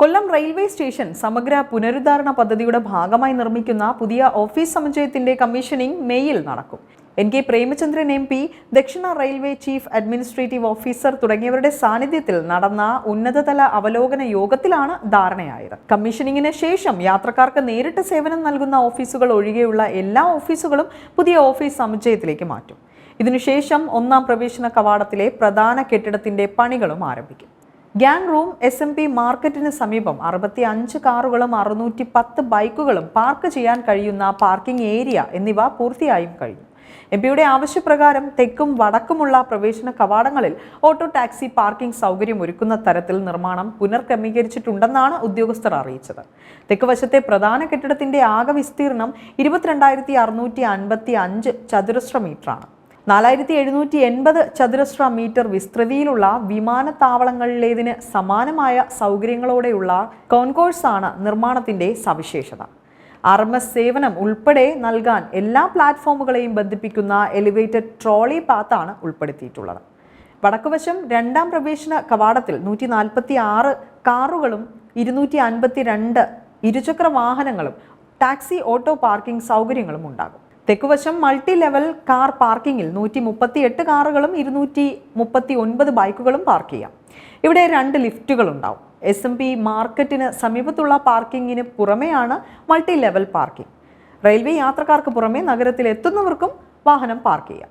കൊല്ലം railway station സമഗ്ര പുനരുദ്ധാരണ പദ്ധതിയുടെ ഭാഗമായി നിർമ്മിക്കുന്ന പുതിയ ഓഫീസ് സമുച്ചയത്തിന്റെ കമ്മീഷനിംഗ് മെയ്യിൽ നടക്കും. N K Premachandran M P ദക്ഷിണ റെയിൽവേ ചീഫ് അഡ്മിനിസ്ട്രേറ്റീവ് ഓഫീസർ തുടങ്ങിയവരുടെ സാന്നിധ്യത്തിൽ നടന്ന ഉന്നതതല അവലോകന യോഗത്തിലാണ് ധാരണയായത്. കമ്മീഷനിങ്ങിന് ശേഷം യാത്രക്കാർക്ക് നേരിട്ട് സേവനം നൽകുന്ന ഓഫീസുകൾ ഒഴികെയുള്ള എല്ലാ ഓഫീസുകളും പുതിയ ഓഫീസ് സമുച്ചയത്തിലേക്ക് മാറ്റും. ഇതിനുശേഷം ഒന്നാം പ്രവേശന കവാടത്തിലെ പ്രധാന കെട്ടിടത്തിന്റെ പണികളും ആരംഭിക്കും. Gang room S M P മാർക്കറ്റിന് സമീപം അറുപത്തി അഞ്ച് കാറുകളും അറുന്നൂറ്റി പത്ത് ബൈക്കുകളും പാർക്ക് ചെയ്യാൻ കഴിയുന്ന പാർക്കിംഗ് ഏരിയ എന്നിവ പൂർത്തിയായും കഴിഞ്ഞു. എം പിയുടെ ആവശ്യപ്രകാരം തെക്കും വടക്കുമുള്ള പ്രവേശന കവാടങ്ങളിൽ ഓട്ടോ ടാക്സി പാർക്കിംഗ് സൗകര്യം ഒരുക്കുന്ന തരത്തിൽ നിർമ്മാണം പുനർക്രമീകരിച്ചിട്ടുണ്ടെന്നാണ് ഉദ്യോഗസ്ഥർ അറിയിച്ചത്. തെക്കുവശത്തെ പ്രധാന കെട്ടിടത്തിന്റെ ആകെ വിസ്തീർണം ഇരുപത്തിരണ്ടായിരത്തി അറുന്നൂറ്റി അൻപത്തി അഞ്ച് ചതുരശ്ര മീറ്ററാണ് നാലായിരത്തി എഴുന്നൂറ്റി എൺപത് ചതുരശ്ര മീറ്റർ വിസ്തൃതിയിലുള്ള വിമാനത്താവളങ്ങളിലേതിന് സമാനമായ സൗകര്യങ്ങളോടെയുള്ള കോൺകോഴ്സാണ് നിർമ്മാണത്തിന്റെ സവിശേഷത. ആർ എം എസ് സേവനം ഉൾപ്പെടെ നൽകാൻ എല്ലാ പ്ലാറ്റ്ഫോമുകളെയും ബന്ധിപ്പിക്കുന്ന എലിവേറ്റഡ് ട്രോളി പാത്താണ് ഉൾപ്പെടുത്തിയിട്ടുള്ളത്. വടക്കുവശം രണ്ടാം പ്രവേശന കവാടത്തിൽ നൂറ്റി നാൽപ്പത്തി ആറ് കാറുകളും ഇരുന്നൂറ്റി അൻപത്തി രണ്ട് ഇരുചക്ര വാഹനങ്ങളും ടാക്സി ഓട്ടോ പാർക്കിംഗ് സൗകര്യങ്ങളും ഉണ്ടാകും. തെക്കുവശം മൾട്ടി ലെവൽ കാർ പാർക്കിങ്ങിൽ നൂറ്റി മുപ്പത്തി എട്ട് കാറുകളും ഇരുന്നൂറ്റി മുപ്പത്തി ഒൻപത് ബൈക്കുകളും പാർക്ക് ചെയ്യാം. ഇവിടെ രണ്ട് ലിഫ്റ്റുകൾ ഉണ്ടാവും എസ് എം പി മാർക്കറ്റിന് സമീപത്തുള്ള പാർക്കിങ്ങിന് പുറമെയാണ് മൾട്ടി ലെവൽ പാർക്കിംഗ്. റെയിൽവേ യാത്രക്കാർക്ക് പുറമെ നഗരത്തിൽ എത്തുന്നവർക്കും വാഹനം പാർക്ക് ചെയ്യാം.